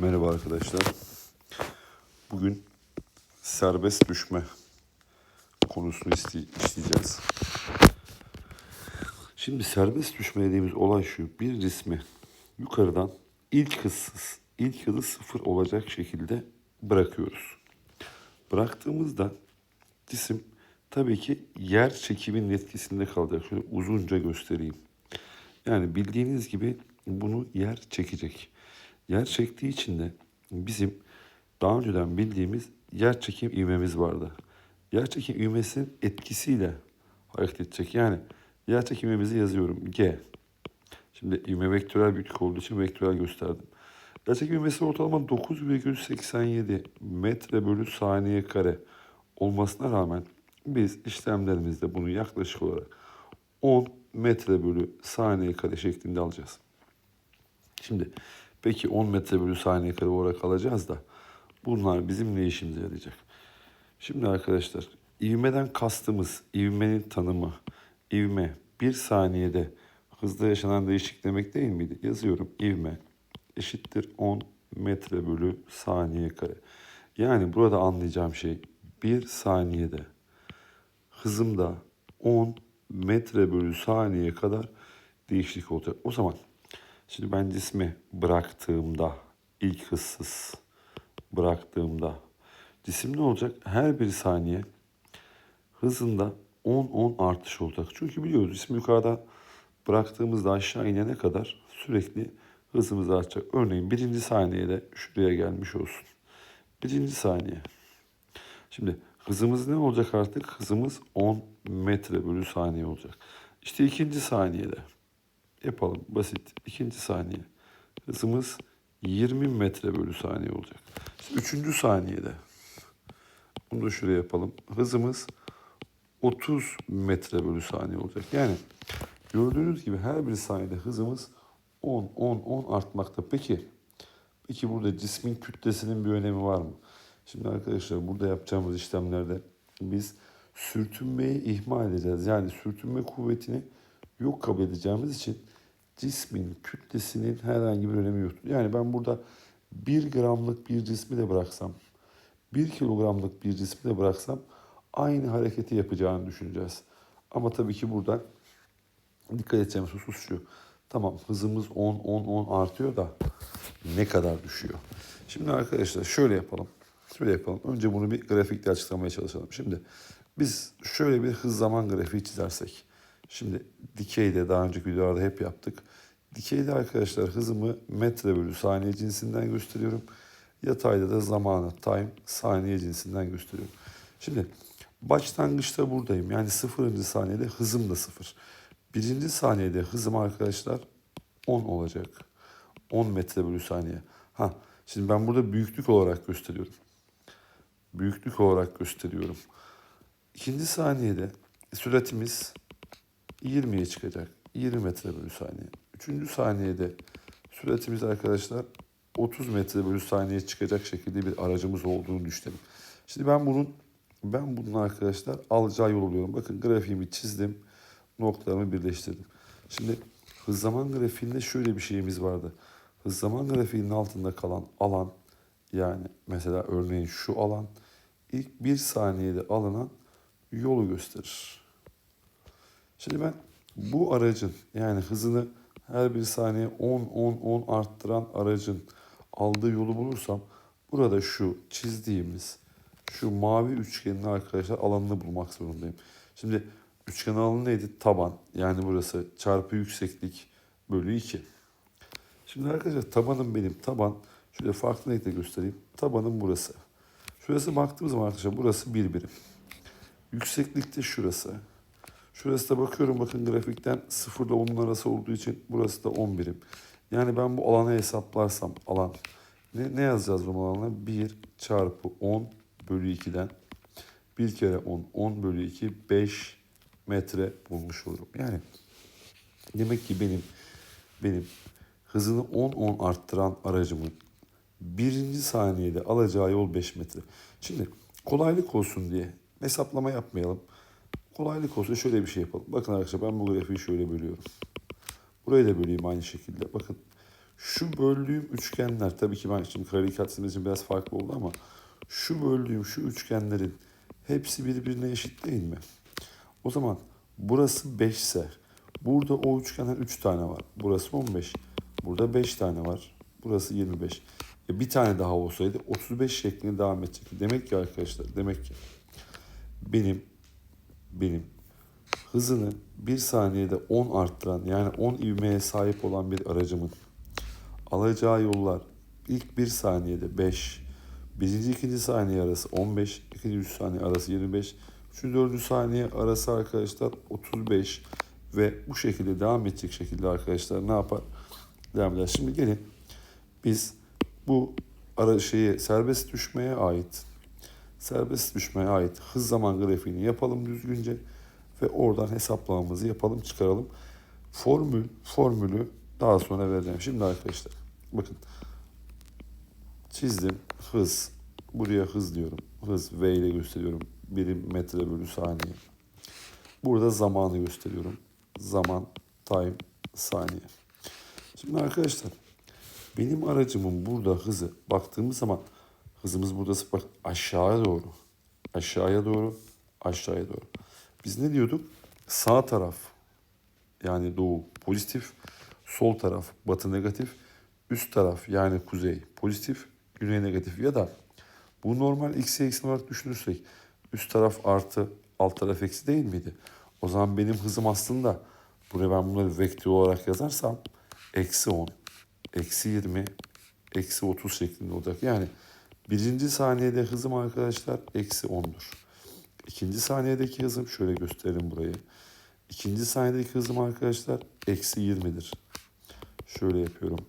Merhaba arkadaşlar. Bugün serbest düşme konusunu işleyeceğiz. Şimdi serbest düşme dediğimiz olay şu. Bir cismi yukarıdan ilk hızsız, ilk hızı sıfır olacak şekilde bırakıyoruz. Bıraktığımızda cisim tabii ki yer çekiminin etkisinde kalacak. Şöyle uzunca göstereyim. Yani bildiğiniz gibi bunu yer çekecek. Yer çektiği için de bizim daha önceden bildiğimiz yer çekim ivmemiz vardı. Yer çekim ivmesinin etkisiyle hareket edecek. Yani yer çekim ivmemizi yazıyorum. G. Şimdi ivme vektörel büyüklük olduğu için vektörel gösterdim. Yer çekim ivmesi ortalama 9,87 metre bölü saniye kare olmasına rağmen biz işlemlerimizde bunu yaklaşık olarak 10 metre bölü saniye kare şeklinde alacağız. Şimdi peki 10 metre bölü saniye kare olarak alacağız da bunlar bizim ne işimize yarayacak? Şimdi arkadaşlar ivmeden kastımız ivmenin tanımı. İvme bir saniyede hızda yaşanan değişiklik demek değil miydi? Yazıyorum ivme eşittir 10 metre bölü saniye kare. Yani burada anlayacağım şey bir saniyede hızımda 10 metre bölü saniye kadar değişiklik olacak. O zaman şimdi ben cismi bıraktığımda ilk hızsız bıraktığımda cisim ne olacak? Her bir saniye hızında 10-10 artış olacak. Çünkü biliyoruz cismi yukarıda bıraktığımızda aşağı inene kadar sürekli hızımız artacak. Örneğin birinci saniyede şuraya gelmiş olsun. Birinci saniye. Şimdi hızımız ne olacak artık? Hızımız 10 metre bölü saniye olacak. İşte ikinci saniyede yapalım basit. İkinci saniye hızımız 20 metre bölü saniye olacak. İşte üçüncü saniyede bunu da şuraya yapalım. Hızımız 30 metre bölü saniye olacak. Yani gördüğünüz gibi her bir saniyede hızımız 10, 10, 10 artmakta. Peki, peki burada cismin kütlesinin bir önemi var mı? Şimdi arkadaşlar burada yapacağımız işlemlerde biz sürtünmeyi ihmal edeceğiz. Yani sürtünme kuvvetini yok kabul edeceğimiz için cismin kütlesinin herhangi bir önemi yok. Yani ben burada 1 gramlık bir cismi de bıraksam, 1 kilogramlık bir cismi de bıraksam aynı hareketi yapacağını düşüneceğiz. Ama tabii ki burada dikkat edeceğimiz husus şu. Tamam hızımız 10 10 10 artıyor da ne kadar düşüyor? Şimdi arkadaşlar şöyle yapalım. Şöyle yapalım. Önce bunu bir grafikle açıklamaya çalışalım. Şimdi biz şöyle bir hız zaman grafiği çizersek. Şimdi dikeyde daha önceki videolarda hep yaptık. Dikeyde arkadaşlar hızımı metre bölü saniye cinsinden gösteriyorum. Yatayda da zamanı time saniye cinsinden gösteriyorum. Şimdi başlangıçta buradayım. Yani sıfırıncı saniyede hızım da sıfır. Birinci saniyede hızım arkadaşlar 10 olacak. 10 metre bölü saniye. Ha, şimdi ben burada büyüklük olarak gösteriyorum. Büyüklük olarak gösteriyorum. İkinci saniyede süratimiz 20'ye çıkacak. 20 metre bölü saniye. Üçüncü saniyede süratimiz arkadaşlar 30 metre bölü saniye çıkacak şekilde bir aracımız olduğunu düşünelim. Şimdi ben bunun ben bunun arkadaşlar alacağı yol oluyorum. Bakın grafiğimi çizdim. Noktalarımı birleştirdim. Şimdi hız zaman grafiğinde şöyle bir şeyimiz vardı. Hız zaman grafiğinin altında kalan alan yani mesela örneğin şu alan ilk bir saniyede alınan yolu gösterir. Şimdi ben bu aracın yani hızını her bir saniye 10 10 10 arttıran aracın aldığı yolu bulursam burada şu çizdiğimiz şu mavi üçgenin arkadaşlar alanını bulmak zorundayım. Şimdi üçgen alanı neydi? Taban. Yani burası çarpı yükseklik bölü 2. Şimdi arkadaşlar tabanım benim taban. Şöyle farklı renkle göstereyim. Tabanım burası. Şurası baktığımız zaman arkadaşlar burası bir birim. Yükseklikte şurası. Şurası da bakıyorum bakın grafikten 0 ile 10'un arası olduğu için burası da 10 birim. Yani ben bu alanı hesaplarsam alan ne, ne yazacağız bu alana? 1 çarpı 10 bölü 2'den 1 kere 10 10 bölü 2 5 metre bulmuş olurum. Yani demek ki benim benim hızını 10-10 arttıran aracımın birinci saniyede alacağı yol 5 metre. Şimdi kolaylık olsun diye hesaplama yapmayalım. Kolaylık olsun şöyle bir şey yapalım. Bakın arkadaşlar ben bu grafiği şöyle bölüyorum. Burayı da böleyim aynı şekilde. Bakın Şu böldüğüm üçgenler tabii ki ben şimdi karikatür çizmesi için biraz farklı oldu ama şu böldüğüm şu üçgenlerin hepsi birbirine eşit değil mi? O zaman burası 5 ise burada o üçgenden 3 tane var. Burası 15. Burada 5 tane var. Burası 25. E bir tane daha olsaydı 35 şeklinde devam edecekti. Demek ki arkadaşlar demek ki benim benim hızını 1 saniyede 10 arttıran yani 10 ivmeye sahip olan bir aracımın alacağı yollar ilk 1 saniyede 5, birinci ikinci saniye arası 15, ikinci üç saniye arası 25, üçüncü dördüncü saniye arası arkadaşlar 35 ve bu şekilde devam edecek şekilde arkadaşlar ne yapar? Devam eder. Şimdi gelin biz bu ara şeyi serbest düşmeye ait serbest düşmeye ait hız zaman grafiğini yapalım düzgünce ve oradan hesaplamamızı yapalım çıkaralım. Formül formülü daha sonra vereceğim. Şimdi arkadaşlar bakın çizdim hız buraya hız diyorum. Hız V ile gösteriyorum. Birim metre bölü saniye. Burada zamanı gösteriyorum. Zaman time saniye. Şimdi arkadaşlar benim aracımın burada hızı baktığımız zaman hızımız burada bak aşağıya doğru. Aşağıya doğru, aşağıya doğru. Biz ne diyorduk? Sağ taraf yani doğu pozitif, sol taraf batı negatif, üst taraf yani kuzey pozitif, güney negatif ya da bu normal eksi eksi olarak düşünürsek üst taraf artı alt taraf eksi değil miydi? O zaman benim hızım aslında buraya ben bunları vektör olarak yazarsam eksi 10, eksi 20, eksi 30 şeklinde olacak. Yani birinci saniyede hızım arkadaşlar eksi 10'dur. İkinci saniyedeki hızım şöyle gösterelim burayı. İkinci saniyedeki hızım arkadaşlar eksi 20'dir. Şöyle yapıyorum.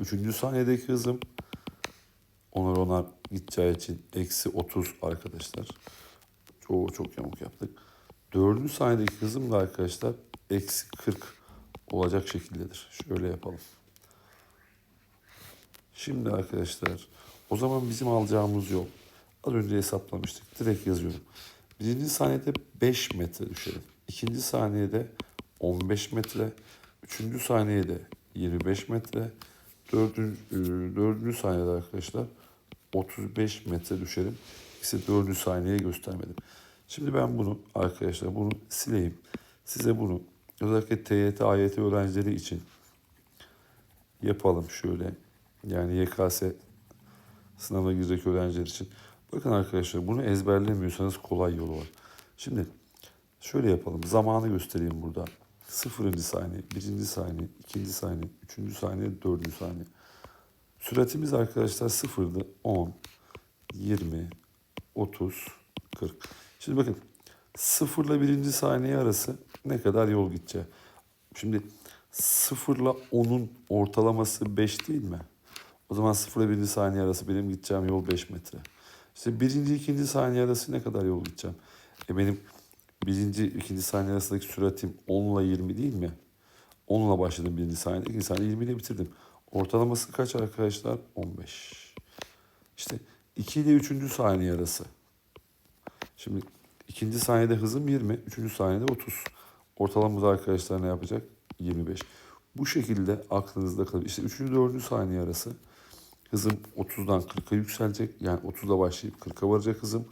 Üçüncü saniyedeki hızım onar onar gideceği için eksi 30 arkadaşlar. Çoğu çok yamuk yaptık. Dördüncü saniyedeki hızım da arkadaşlar eksi 40 olacak şekildedir. Şöyle yapalım. Şimdi arkadaşlar o zaman bizim alacağımız yol az önce hesaplamıştık. Direkt yazıyorum. Birinci saniyede 5 metre düşelim. İkinci saniyede 15 metre. Üçüncü saniyede 25 metre. Dördüncü, e, dördüncü saniyede arkadaşlar 35 metre düşelim. İkisi dördüncü saniyeye göstermedim. Şimdi ben bunu arkadaşlar bunu sileyim. Size bunu özellikle TYT, AYT öğrencileri için yapalım şöyle. Yani YKS sınavına girecek öğrenciler için. Bakın arkadaşlar bunu ezberlemiyorsanız kolay yolu var. Şimdi şöyle yapalım. Zamanı göstereyim burada. Sıfırıncı saniye, birinci saniye, ikinci saniye, üçüncü saniye, dördüncü saniye. Süratimiz arkadaşlar sıfırdı. 10, 20, 30, 40. Şimdi bakın sıfırla birinci saniye arası ne kadar yol gideceği. Şimdi sıfırla 10'un ortalaması 5 değil mi? O zaman sıfırla birinci saniye arası benim gideceğim yol 5 metre. İşte birinci ikinci saniye arası ne kadar yol gideceğim? E benim birinci ikinci saniye arasındaki süratim 10 ile 20 değil mi? 10 ile başladım birinci saniyede, ikinci saniye 20 ile bitirdim. Ortalaması kaç arkadaşlar? 15. İşte 2 ile 3. saniye arası. Şimdi ikinci saniyede hızım 20, üçüncü saniyede 30. Ortalamamız arkadaşlar ne yapacak? 25. Bu şekilde aklınızda kalır. İşte üçüncü, dördüncü saniye arası hızım 30'dan 40'a yükselecek. Yani 30'da başlayıp 40'a varacak hızım.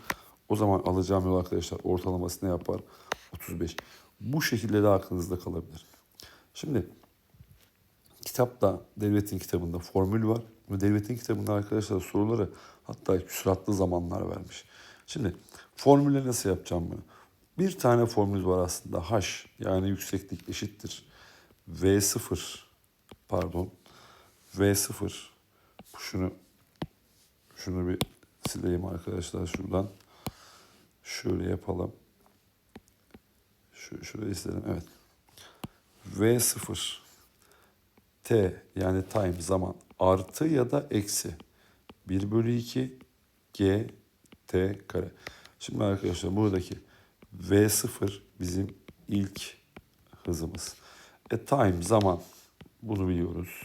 O zaman alacağım yol arkadaşlar ortalaması ne yapar? 35. Bu şekilde de aklınızda kalabilir. Şimdi kitapta devletin kitabında formül var. Ve devletin kitabında arkadaşlar soruları hatta küsuratlı zamanlar vermiş. Şimdi formülle nasıl yapacağım bunu? Bir tane formül var aslında. H yani yükseklik eşittir. V0 pardon. V0 şunu şunu bir sileyim arkadaşlar şuradan. Şöyle yapalım. Şu, şurayı silelim. Evet. V0 T yani time zaman artı ya da eksi 1 bölü 2 G T kare. Şimdi arkadaşlar buradaki V0 bizim ilk hızımız. E time zaman bunu biliyoruz.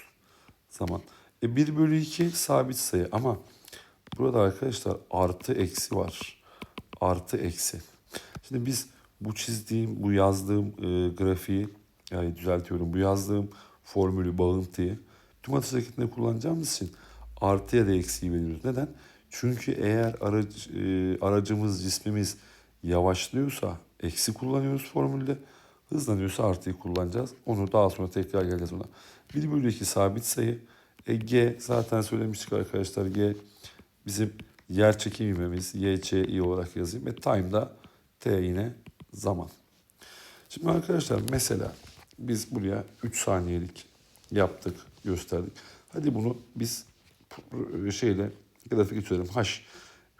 Zaman. E 1 bölü 2 sabit sayı ama burada arkadaşlar artı eksi var. Artı eksi. Şimdi biz bu çizdiğim, bu yazdığım e, grafiği yani düzeltiyorum. Bu yazdığım formülü, bağıntıyı tüm atış hareketinde kullanacağımız için artıya da eksiği veriyoruz. Neden? Çünkü eğer aracı, e, aracımız, cismimiz yavaşlıyorsa eksi kullanıyoruz formülde. Hızlanıyorsa artıyı kullanacağız. Onu daha sonra tekrar geleceğiz ona. 1 bölü 2 sabit sayı. E, G zaten söylemiştik arkadaşlar. G bizim yer çekim ivmemiz. YCI olarak yazayım. E time da T yine zaman. Şimdi arkadaşlar mesela biz buraya 3 saniyelik yaptık, gösterdik. Hadi bunu biz şeyle grafik geçirelim. H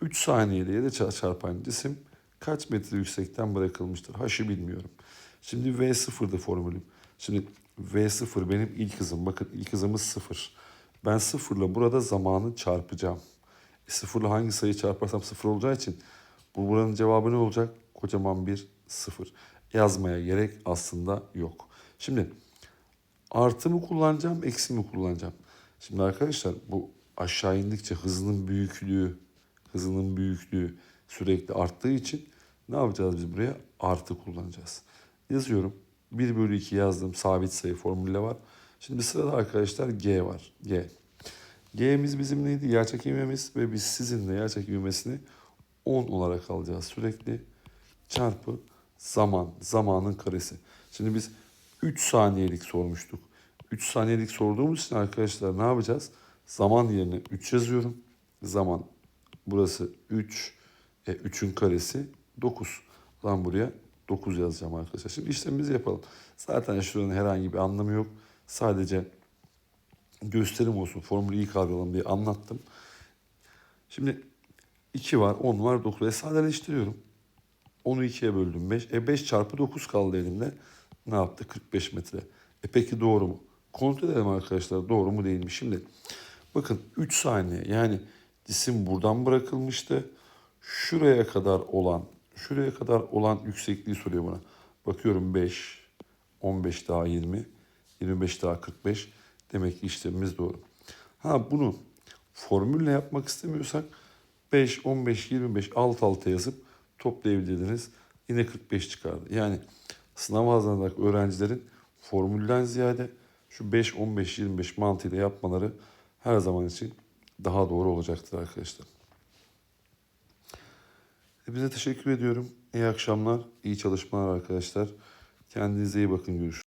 3 saniyeliğe de çar- çarpan cisim kaç metre yüksekten bırakılmıştır? H'ı bilmiyorum. Şimdi V0'dı formülüm. Şimdi V0 benim ilk hızım. Bakın ilk hızımız 0. Ben sıfırla burada zamanı çarpacağım. E, sıfırla hangi sayıyı çarparsam sıfır olacağı için bu buranın cevabı ne olacak? Kocaman bir sıfır. Yazmaya gerek aslında yok. Şimdi artı mı kullanacağım, eksi mi kullanacağım? Şimdi arkadaşlar bu aşağı indikçe hızının büyüklüğü, hızının büyüklüğü sürekli arttığı için ne yapacağız biz buraya? Artı kullanacağız. Yazıyorum. 1 bölü 2 yazdım. Sabit sayı formülü var. Şimdi sırada arkadaşlar G var. G. G'miz bizim neydi? Yerçekim ivmemiz ve biz sizinle yerçekim ivmesini 10 olarak alacağız sürekli. Çarpı zaman. Zamanın karesi. Şimdi biz 3 saniyelik sormuştuk. 3 saniyelik sorduğumuz için arkadaşlar ne yapacağız? Zaman yerine 3 yazıyorum. Zaman burası 3. E, 3'ün karesi 9. Lan buraya 9 yazacağım arkadaşlar. Şimdi işlemimizi yapalım. Zaten şuranın herhangi bir anlamı yok. Sadece gösterim olsun, formülü iyi kavrayalım diye anlattım. Şimdi 2 var, 10 var, 9. E sadeleştiriyorum. 10'u 2'ye böldüm 5. E 5 çarpı 9 kaldı elimde. Ne yaptı? 45 metre. E peki doğru mu? Kontrol edelim arkadaşlar doğru mu değil mi? Şimdi bakın 3 saniye yani cisim buradan bırakılmıştı. Şuraya kadar olan, şuraya kadar olan yüksekliği soruyor bana. Bakıyorum 5, 15 daha 20, 25 daha 45. Demek ki işlemimiz doğru. Ha bunu formülle yapmak istemiyorsak 5, 15, 25 alt alta yazıp toplayabilirdiniz. Yine 45 çıkardı. Yani sınav hazırlanan öğrencilerin formülden ziyade şu 5, 15, 25 mantığıyla yapmaları her zaman için daha doğru olacaktır arkadaşlar. Hepinize teşekkür ediyorum. İyi akşamlar, iyi çalışmalar arkadaşlar. Kendinize iyi bakın. Görüşürüz.